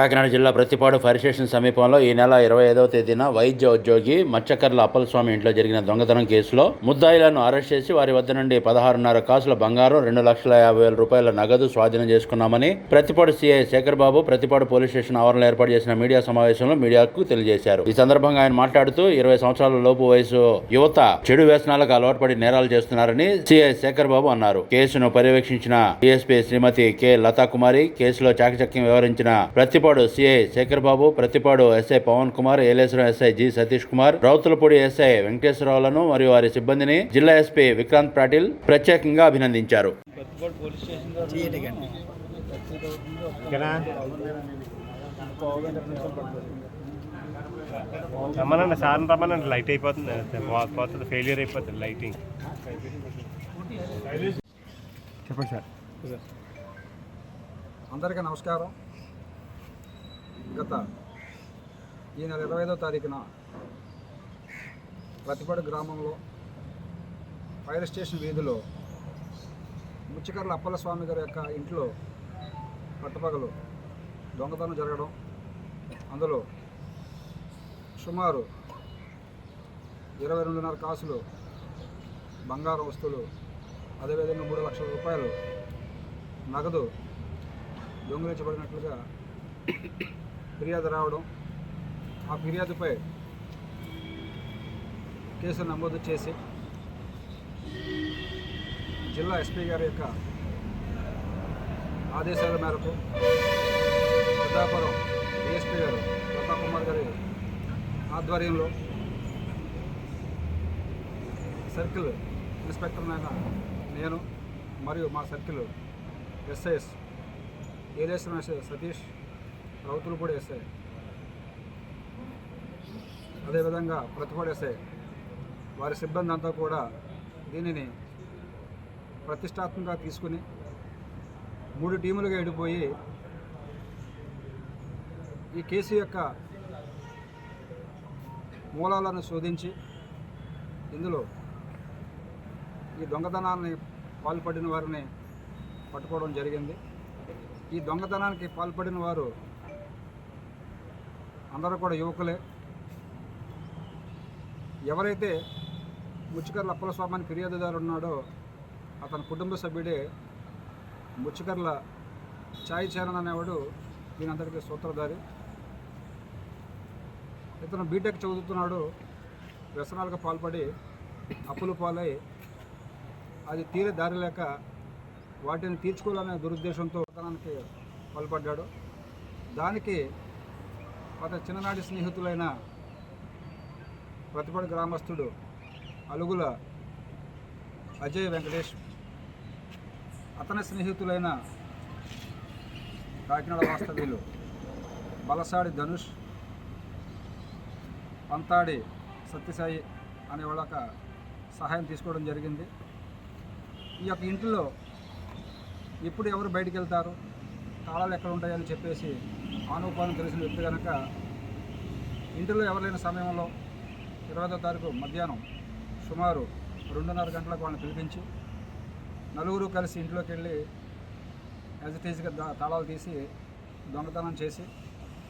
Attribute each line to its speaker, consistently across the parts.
Speaker 1: కాకినాడ జిల్లా Prathipadu fire station సమీపంలో ఈ నెల ఇరవై ఐదవ తేదీన వైద్య ఉద్యోగి మచ్చకర్ల అప్పలస్వామి ఇంట్లో జరిగిన దొంగతనం కేసులో ముద్దాయిలను అరెస్ట్ చేసి వారి వద్ద నుండి పదహారున్నర కాసుల బంగారం రెండు లక్షల యాభై వేల రూపాయల నగదు స్వాధీనం చేసుకున్నామని Prathipadu CI Sekhar Babu Prathipadu police station ఆవరణలో ఏర్పాటు చేసిన మీడియా సమావేశంలో మీడియాకు తెలియజేశారు. ఈ సందర్భంగా ఆయన మాట్లాడుతూ ఇరవై సంవత్సరాల లోపు వయసు యువత చెడు వ్యసనాలకు అలవాటు పడి నేరాలు చేస్తున్నారని సిఐ శేఖర్ బాబు అన్నారు. కేసును పర్యవేక్షించిన డిఎస్పీ శ్రీమతి కె లతా కుమారి కేసులో చాకచక్యం వ్యవహరించిన Prathipadu CI Sekhar Babu Prathipadu SI Pavan Kumar Yeleswaram SI G Satish Kumar Rowthulapudi SI వెంకటేశ్వరరావులను మరియు వారి సిబ్బందిని జిల్లా ఎస్పీ విక్రాంత్ పాటిల్ ప్రత్యేకంగా అభినందించారు.
Speaker 2: రమ్మనండి సార్ని రమ్మనండి. లైట్ అయిపోతుంది. పోతుంది ఫెయిలియర్ అయిపోతుంది లైటింగ్ చెప్పండి సార్.
Speaker 3: అందరికీ నమస్కారం. గత ఈ నెల ఇరవై ఐదో తారీఖున ప్రతిపాడు గ్రామంలో ఫైర్ స్టేషన్ వీధిలో ముచ్చకర్ల అప్పలస్వామి గారి యొక్క ఇంట్లో పట్టపగలు దొంగతనం జరగడం అందులో సుమారు ఇరవై రెండున్నర కాసులు బంగారం వస్తువులు అదేవిధంగా మూడు లక్షల రూపాయలు నగదు దొంగిలించబడినట్లుగా ఫిర్యాదు రావడం ఆ ఫిర్యాదుపై కేసు నమోదు చేసి జిల్లా ఎస్పీ గారి యొక్క ఆదేశాల మేరకు పెద్దాపురం డిఎస్పీ గారు ప్రతాప్ కుమార్ గారి ఆధ్వర్యంలో సర్కిల్ ఇన్స్పెక్టర్ అయిన నేను మరియు మా సర్కిల్ ఎస్ఐఎస్ ఏలేశ్వరం సతీష్ రౌతులు కూడా వేస్తాయి. అదేవిధంగా ప్రతిపాడు వారి సిబ్బంది అంతా కూడా దీనిని ప్రతిష్టాత్మకంగా తీసుకుని మూడు టీములుగా ఎడిపోయి ఈ కేసు యొక్క మూలాలను శోధించి ఇందులో ఈ దొంగతనాన్ని పాల్పడిన వారిని పట్టుకోవడం జరిగింది. ఈ దొంగతనానికి పాల్పడిన వారు అందరూ కూడా యువకులే. ఎవరైతే ముచ్చుకర్ల అప్పలస్వామిని ఫిర్యాదుదారు ఉన్నాడో అతని కుటుంబ సభ్యుడే ముచ్చుకర్ల ఛాయ్ చరణ్ అనేవాడు దీనంతటికీ సూత్రధారి. ఇతను బీటెక్ చదువుతున్నాడు వ్యసనాలకు పాల్పడి అప్పులు పాలై అది తీరే దారి లేక వాటిని తీర్చుకోవాలనే దురుద్దేశంతో అతనానికి పాల్పడ్డాడు. దానికి అతని చిన్ననాటి స్నేహితులైన ప్రతిపడి గ్రామస్తుడు అలుగుల అజయ్ వెంకటేష్ అతని స్నేహితులైన కాకినాడ వాస్తవ్యులు బలసాడి ధనుష్ పంతాడి సత్యసాయి అనే వాళ్ళక సహాయం తీసుకోవడం జరిగింది. ఈ యొక్క ఇంటిలో ఎప్పుడు ఎవరు బయటికి వెళ్తారు తాళాలు ఎక్కడ ఉంటాయని చెప్పేసి ఆనుపానం తెలిసిన వ్యక్తి కనుక ఇంటిలో ఎవరైనా సమయంలో ఇరవైదో తారీఖు మధ్యాహ్నం సుమారు రెండున్నర గంటలకు వాళ్ళని పిలిపించి నలుగురు కలిసి ఇంట్లోకి వెళ్ళి యాజ్ ఇట్ ఈజ్గా తాళాలు తీసి దొంగతనం చేసి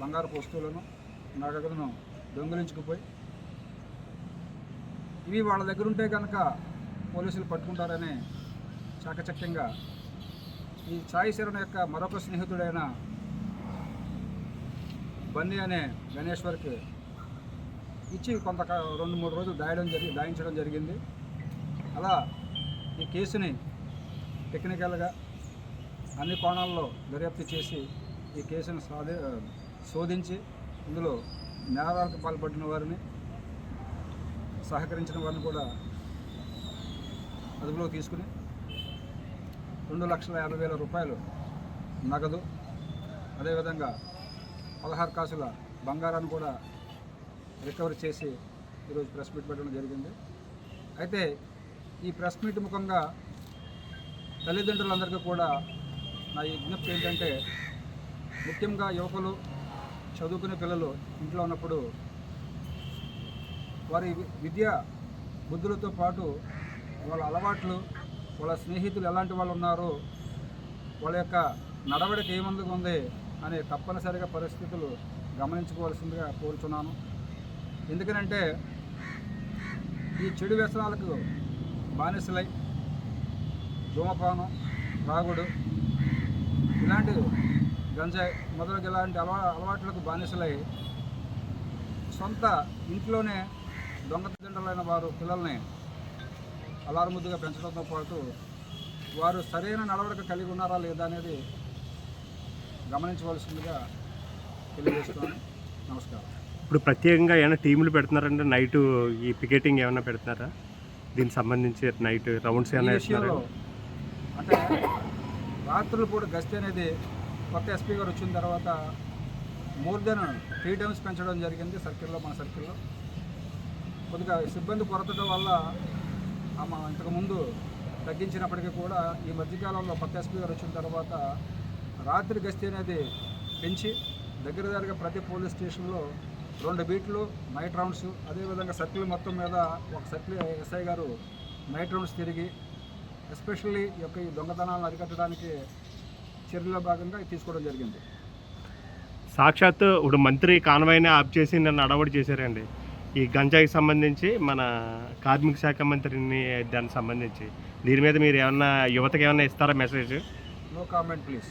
Speaker 3: బంగారు వస్తువులను నగదును దొంగిలించుకుపోయి ఇవి వాళ్ళ దగ్గర ఉంటే కనుక పోలీసులు పట్టుకుంటారని చాకచక్యంగా ఈ సాయి శరణ్ యొక్క మరొక స్నేహితుడైన బన్నీ అనే గణేశ్వర్కి ఇచ్చి కొంత రెండు మూడు రోజులు దాయడం జరిగి దాయించడం జరిగింది. అలా ఈ కేసుని టెక్నికల్గా అన్ని కోణాల్లో దర్యాప్తు చేసి ఈ కేసును సాధి శోధించి ఇందులో నేరాలకు పాల్పడిన వారిని సహకరించిన వారిని కూడా అదుపులో తీసుకుని రెండు లక్షల యాభై వేల రూపాయలు నగదు అదేవిధంగా పదహారు కాసుల బంగారాన్ని కూడా రికవరీ చేసి ఈరోజు ప్రెస్ మీట్ పెట్టడం జరిగింది. అయితే ఈ ప్రెస్ మీట్ ముఖంగా తల్లిదండ్రులందరికీ కూడా నా ఈ విజ్ఞప్తి ఏంటంటే ముఖ్యంగా యువకులు చదువుకునే పిల్లలు ఇంట్లో ఉన్నప్పుడు వారి విద్య బుద్ధులతో పాటు వాళ్ళ అలవాట్లు వాళ్ళ స్నేహితులు ఎలాంటి వాళ్ళు ఉన్నారు వాళ్ళ యొక్క నడవడిక ఏమందుకు ఉంది అనే తప్పనిసరిగా పరిస్థితులు గమనించుకోవాల్సిందిగా కోరుచున్నాను. ఎందుకనంటే ఈ చెడు వ్యసనాలకు బానిసలై ధూమపానం రాగుడు ఇలాంటి గంజాయి మొదలగు ఇలాంటి అలవా అలవాట్లకు బానిసలై సొంత ఇంట్లోనే దొంగతండలైన వారు పిల్లల్ని అలారముద్దుగా పెంచడంతో పాటు వారు సరైన నడవడిక కలిగి ఉన్నారా లేదా అనేది గమనించవలసిందిగా తెలియజేస్తున్నాను. నమస్కారం.
Speaker 2: ఇప్పుడు ప్రత్యేకంగా ఏమైనా టీములు పెడుతున్నారంటే నైట్ ఈ పికెటింగ్ ఏమైనా పెడుతున్నారా? దీనికి సంబంధించి నైట్ రౌండ్స్ ఏమైనా
Speaker 3: విషయంలో అంటే రాత్రులు పూట గస్తీ అనేది కొత్త ఎస్పీ గారు వచ్చిన తర్వాత మోర్ దెన్ త్రీ టైమ్స్ పెంచడం జరిగింది సర్కిల్లో మన సర్కిల్లో. కొద్దిగా సిబ్బంది కొరత వల్ల ఆమె ఇంతకుముందు తగ్గించినప్పటికీ కూడా ఈ మధ్యకాలంలో కొత్త ఎస్పీ గారు వచ్చిన తర్వాత రాత్రి గస్తీ అనేది పెంచి దగ్గర దగ్గరగా ప్రతి పోలీస్ స్టేషన్లో రెండు బీట్లు నైట్ రౌండ్స్ అదేవిధంగా సర్కిల్ మొత్తం మీద ఒక సర్కిల్ ఎస్ఐ గారు నైట్ రౌండ్స్ తిరిగి ఎస్పెషల్లీ ఈ యొక్క ఈ దొంగతనాలను అరికట్టడానికి చర్యలో భాగంగా తీసుకోవడం జరిగింది.
Speaker 2: సాక్షాత్ ఇప్పుడు మంత్రి కాన్వాయ్ని ఆప్ చేసి నన్ను అడవడి చేశారండి. ఈ గంజాయికి సంబంధించి మన కార్మిక శాఖ మంత్రిని దానికి సంబంధించి. దీని మీద మీరు ఏమన్నా యువతకి ఏమన్నా ఇస్తారా మెసేజ్
Speaker 3: నో కామెంట్ ప్లీజ్